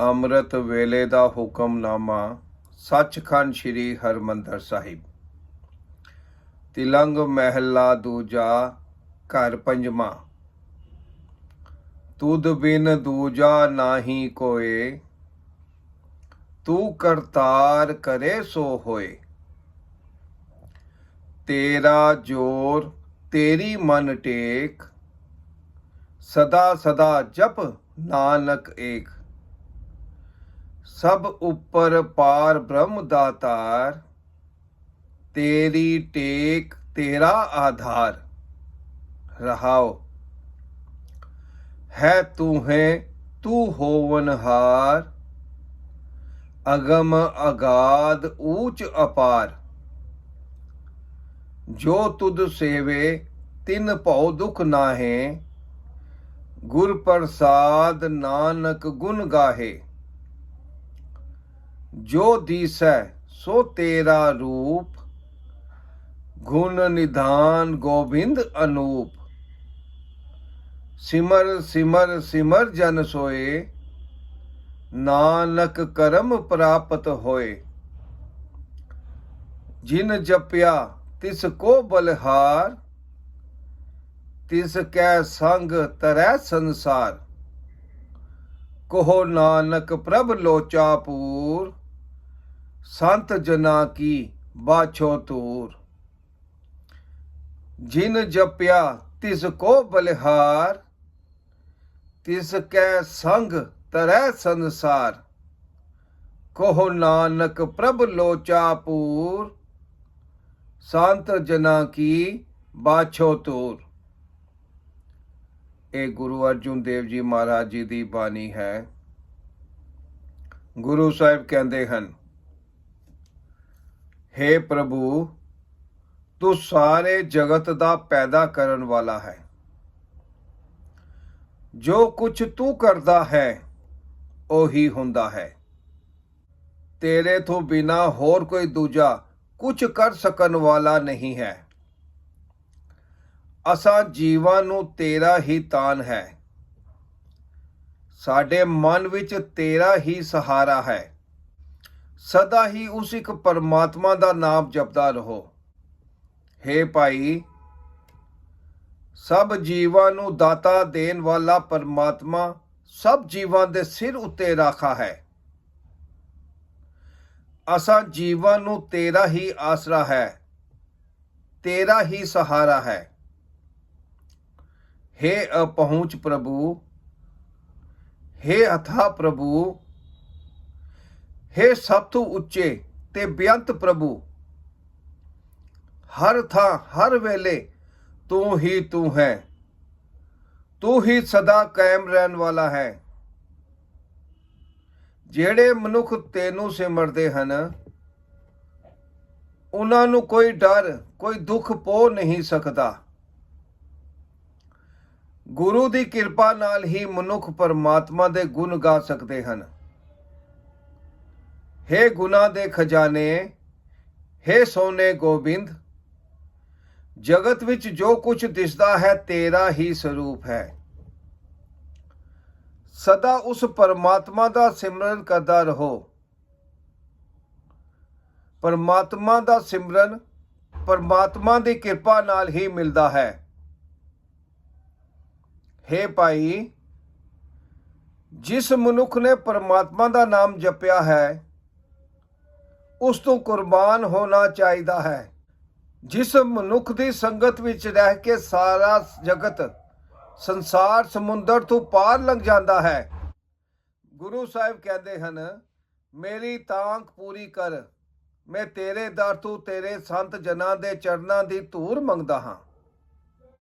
ਅੰਮ੍ਰਿਤ ਵੇਲੇ ਦਾ ਹੁਕਮਨਾਮਾ ਸੱਚਖੰਡ ਸ੍ਰੀ ਹਰਮੰਦਰ ਸਾਹਿਬ। ਤਿਲੰਗ ਮਹਿਲਾ ਦੂਜਾ ਘਰ ਪੰਜਵਾਂ। ਤੁਧ ਬਿਨ ਦੂਜਾ ਨਾਹੀ ਕੋਏ, ਤੂੰ ਕਰਤਾਰ ਕਰੇ ਸੋ ਹੋਏ। ਤੇਰਾ ਜੋਰ ਤੇਰੀ ਮਨ ਟੇਕ, ਸਦਾ ਸਦਾ ਜਪ ਨਾਨਕ ਏਕ। ਸਭ ਉੱਪਰ ਪਾਰ ਬ੍ਰਹਮ ਦਾਤਾਰ, ਤੇਰੀ ਟੇਕ ਤੇਰਾ ਆਧਾਰ। ਰਹਾਓ। ਹੈ ਤੂੰ ਹੈ, ਤੂੰ ਹੋਵਨਹਾਰ ਅਗਮ ਅਗਾਧ ਊਚ ਅਪਾਰ। ਜੋ ਤੁਧ ਸੇਵੇ, ਤਿਨ ਭਉ ਦੁਖ ਨਾਹੇ। ਗੁਰ ਪ੍ਰਸਾਦ ਨਾਨਕ ਗੁਣ ਗਾਹੇ। ਜੋ ਦੀਸੈ, ਸੋ ਤੇਰਾ ਰੂਪ। ਗੁਣ ਨਿਧਾਨ ਗੋਬਿੰਦ ਅਨੂਪ। ਸਿਮਰ ਸਿਮਰ ਸਿਮਰ ਜਨ ਸੋਏ। ਨਾਨਕ ਕਰਮ ਪ੍ਰਾਪਤ ਹੋਏ। ਜਿਨ ਜਪਿਆ, ਤਿਸ ਕੋ ਬਲਹਾਰ। ਤਿਸ ਕੈ ਸੰਗ ਤਰੈ ਸੰਸਾਰ। ਕਹੋ ਨਾਨਕ ਪ੍ਰਭ ਲੋਚਾਪੂਰ ਸੰਤ ਜਨਾ ਕੀ ਬਾਛੋ ਤੂਰ। ਜਿਨ ਜਪਿਆ ਤਿਸ ਕੋ ਬਲਿਹਾਰ, ਤਿਸ ਕੈ ਸੰਗ ਤਰੈ ਸੰਸਾਰ। ਕਹੋ ਨਾਨਕ ਪ੍ਰਭ ਲੋਚਾਪੂਰ ਸੰਤ ਜਨਾ ਕੀ ਬਾਛੋ ਤੂਰ। ਇਹ ਗੁਰੂ ਅਰਜੁਨ ਦੇਵ ਜੀ ਮਹਾਰਾਜ ਜੀ ਦੀ ਬਾਣੀ ਹੈ। ਗੁਰੂ ਸਾਹਿਬ ਕਹਿੰਦੇ ਹਨ हे ਪ੍ਰਭੂ, ਤੂੰ ਸਾਰੇ ਜਗਤ ਦਾ ਪੈਦਾ ਕਰਨ ਵਾਲਾ ਹੈ। ਜੋ ਕੁਝ ਤੂੰ ਕਰਦਾ ਹੈ, ਉਹੀ ਹੁੰਦਾ ਹੈ। ਤੇਰੇ ਤੋਂ ਬਿਨਾ ਹੋਰ ਕੋਈ ਦੂਜਾ ਕੁਝ ਕਰ ਸਕਣ ਵਾਲਾ ਨਹੀਂ ਹੈ। ਅਸਾਂ ਜੀਵਾਂ ਨੂੰ ਤੇਰਾ ਹੀ ਤਾਨ ਹੈ। ਸਾਡੇ ਮਨ ਵਿੱਚ ਤੇਰਾ ਹੀ ਸਹਾਰਾ ਹੈ। ਸਦਾ ਹੀ ਉਸ ਇੱਕ ਪਰਮਾਤਮਾ ਦਾ ਨਾਮ ਜਪਦਾ ਰਹੋ हे ਭਾਈ ਸਭ ਜੀਵਾਂ ਨੂੰ ਦਾਤਾ ਦੇਣ ਵਾਲਾ ਪਰਮਾਤਮਾ ਸਭ ਜੀਵਾਂ ਦੇ ਸਿਰ ਉੱਤੇ ਰਾਖਾ ਹੈ ਅਸਾਂ ਜੀਵਾਂ ਨੂੰ ਤੇਰਾ ਹੀ ਆਸਰਾ ਹੈ ਤੇਰਾ ਹੀ ਸਹਾਰਾ ਹੈ हे ਅਪਹੁੰਚ ਪ੍ਰਭੂ हे ਅਥਾ ਪ੍ਰਭੂ हे ਸਭ ਤੋਂ ਉੱਚੇ ਤੇ ਬੇਅੰਤ ਪ੍ਰਭੂ, ਹਰ ਥਾਂ, ਹਰ ਵੇਲੇ ਤੂੰ ਹੀ ਤੂੰ ਹੈ। ਤੂੰ ਹੀ ਸਦਾ ਕਾਇਮ ਰਹਿਣ ਵਾਲਾ ਹੈ। ਜਿਹੜੇ ਮਨੁੱਖ ਤੈਨੂੰ ਸਿਮਰਦੇ ਹਨ, ਉਹਨਾਂ ਨੂੰ ਕੋਈ ਡਰ, ਕੋਈ ਦੁੱਖ ਪੋ ਨਹੀਂ ਸਕਦਾ। ਗੁਰੂ ਦੀ ਕਿਰਪਾ ਨਾਲ ਹੀ ਮਨੁੱਖ ਪਰਮਾਤਮਾ ਦੇ ਗੁਣ ਗਾ ਸਕਦੇ ਹਨ। हे ਗੁਨਾ ਦੇ ਖਜ਼ਾਨੇ हे ਸੋਨੇ ਗੋਬਿੰਦ ਜਗਤ ਵਿੱਚ ਜੋ ਕੁਝ ਦਿਸਦਾ ਹੈ ਤੇਰਾ ਹੀ ਸਰੂਪ ਹੈ ਸਦਾ ਉਸ ਪਰਮਾਤਮਾ ਦਾ ਸਿਮਰਨ ਕਰਦਾ ਰਹੋ ਪਰਮਾਤਮਾ ਦਾ ਸਿਮਰਨ ਪਰਮਾਤਮਾ ਦੀ ਕਿਰਪਾ ਨਾਲ ਹੀ ਮਿਲਦਾ ਹੈ हे ਭਾਈ ਜਿਸ ਮਨੁੱਖ ਨੇ ਪਰਮਾਤਮਾ ਦਾ ਨਾਮ ਜਪਿਆ ਹੈ ਉਸ ਤੋਂ ਕੁਰਬਾਨ ਹੋਣਾ ਚਾਹੀਦਾ ਹੈ। ਜਿਸ ਮਨੁੱਖ ਦੀ ਸੰਗਤ ਵਿੱਚ ਰਹਿ ਕੇ ਸਾਰਾ ਜਗਤ ਸੰਸਾਰ ਸਮੁੰਦਰ ਤੋਂ ਪਾਰ ਲੰਘ ਜਾਂਦਾ ਹੈ। ਗੁਰੂ ਸਾਹਿਬ ਕਹਿੰਦੇ ਹਨ, ਮੇਰੀ ਤਾਂਕ ਪੂਰੀ ਕਰ। ਮੈਂ ਤੇਰੇ ਦਰ ਤੋਂ ਤੇਰੇ ਸੰਤ ਜਨਾਂ ਦੇ ਚਰਨਾਂ ਦੀ ਧੂੜ ਮੰਗਦਾ ਹਾਂ।